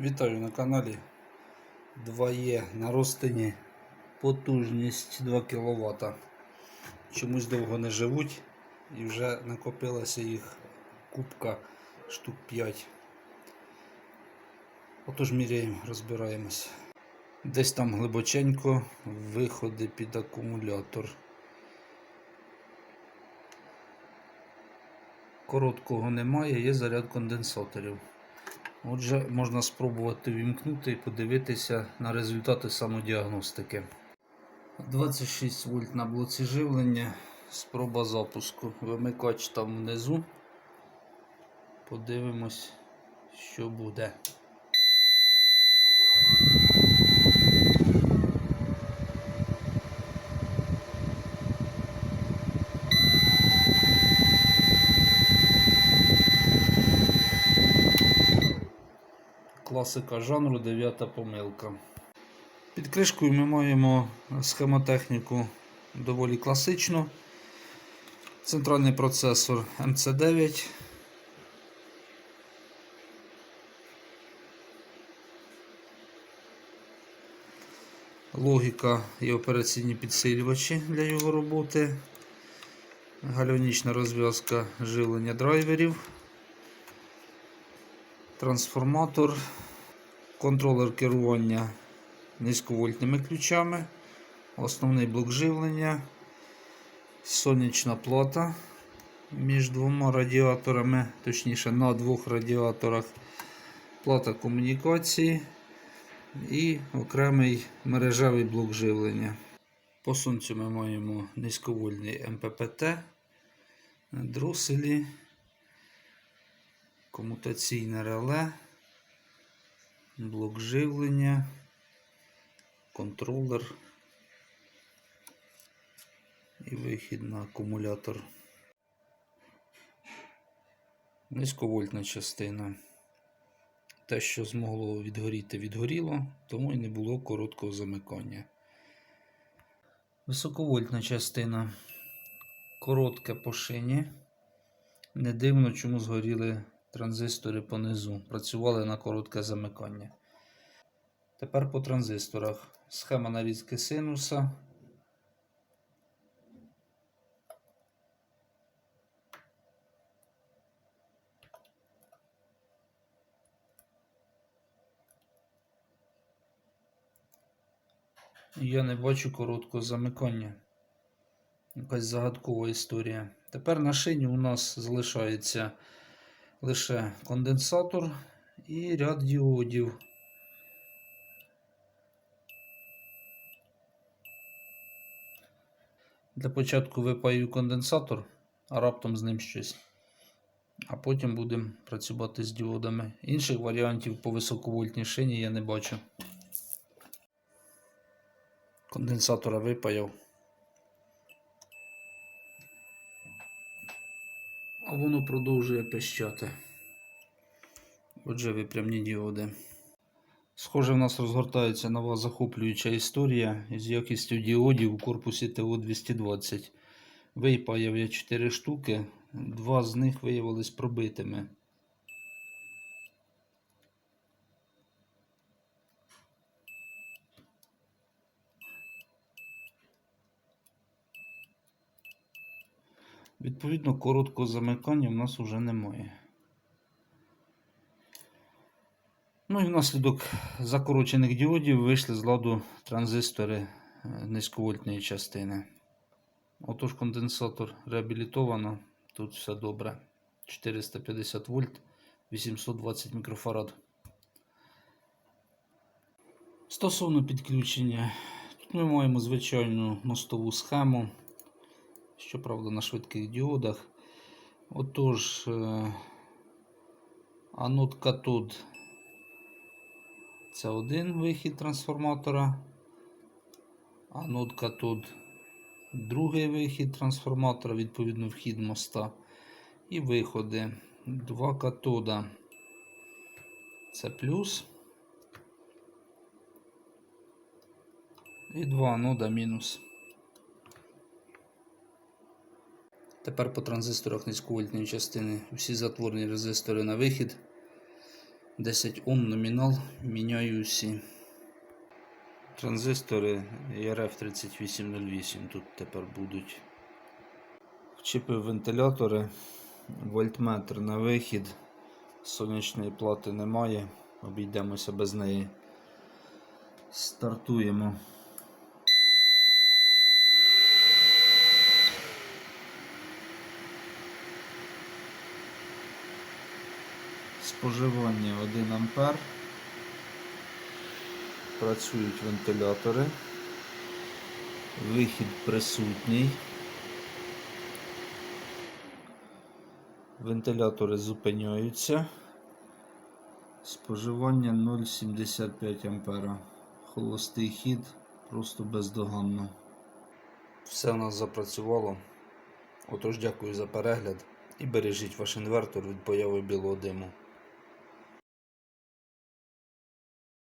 Вітаю на каналі 2Е на розтині потужність 2 кВт. Чомусь довго не живуть і вже накопилася їх кубка штук 5. Отож міряємо, розбираємось. Десь там глибоченько виходи під акумулятор. Короткого немає, є заряд конденсаторів. Отже, можна спробувати вімкнути і подивитися на результати самодіагностики. 26 вольт на блоці живлення. Спроба запуску. Вимикач там внизу. Подивимось, що буде. Класика жанру, дев'ята помилка. Під кришкою ми маємо схемотехніку доволі класичну. Центральний процесор MC9. Логіка і операційні підсилювачі для його роботи. Гальванічна розв'язка живлення драйверів. Трансформатор, контролер керування низьковольтними ключами, основний блок живлення, сонячна плата між двома радіаторами, точніше на двох радіаторах, плата комунікації і окремий мережевий блок живлення. По сонцю ми маємо низьковольтний МППТ, дроселі комутаційне реле, блок живлення, контролер і вихід на акумулятор. Низьковольтна частина. Те, що змогло відгоріти, відгоріло, тому і не було короткого замикання. Високовольтна частина. Коротке по шині. Не дивно, чому згоріли транзистори понизу. Працювали на коротке замикання. Тепер по транзисторах. Схема нарізки синуса. Я не бачу короткого замикання. Якась загадкова історія. Тепер на шині у нас залишається лише конденсатор і ряд діодів. Для початку випаю конденсатор, а раптом з ним щось. А потім будемо працювати з діодами. Інших варіантів по високовольтній шині я не бачу. Конденсатора випаяв. А воно продовжує пищати. Отже, випрямні діоди. Схоже, в нас розгортається нова захоплююча історія з якістю діодів у корпусі ТО-220. Випаяв я 4 штуки, два з них виявились пробитими. Відповідно, короткого замикання в нас вже немає. Ну і внаслідок закорочених діодів вийшли з ладу транзистори е, низьковольтної частини. Отож, конденсатор реабілітовано. Тут все добре. 450 вольт, 820 мікрофарад. Стосовно підключення, тут ми маємо звичайну мостову схему щоправда, на швидких діодах. Отож, е, анод катод це один вихід трансформатора, анод катод другий вихід трансформатора, відповідно, вхід моста. І виходи. Два катода. Це плюс. І два анода мінус. Тепер по транзисторах низьковольтної частини всі затворні резистори на вихід. 10 Ом номінал, міняю усі. Транзистори ERF 3808 тут тепер будуть. Вчепив вентилятори, вольтметр на вихід. Сонячної плати немає, обійдемося без неї. Стартуємо. Споживання 1 ампер. Працюють вентилятори. Вихід присутній. Вентилятори зупиняються. Споживання 0,75 ампера. Холостий хід просто бездоганно. Все у нас запрацювало. Отож, дякую за перегляд і бережіть ваш інвертор від появи білого диму.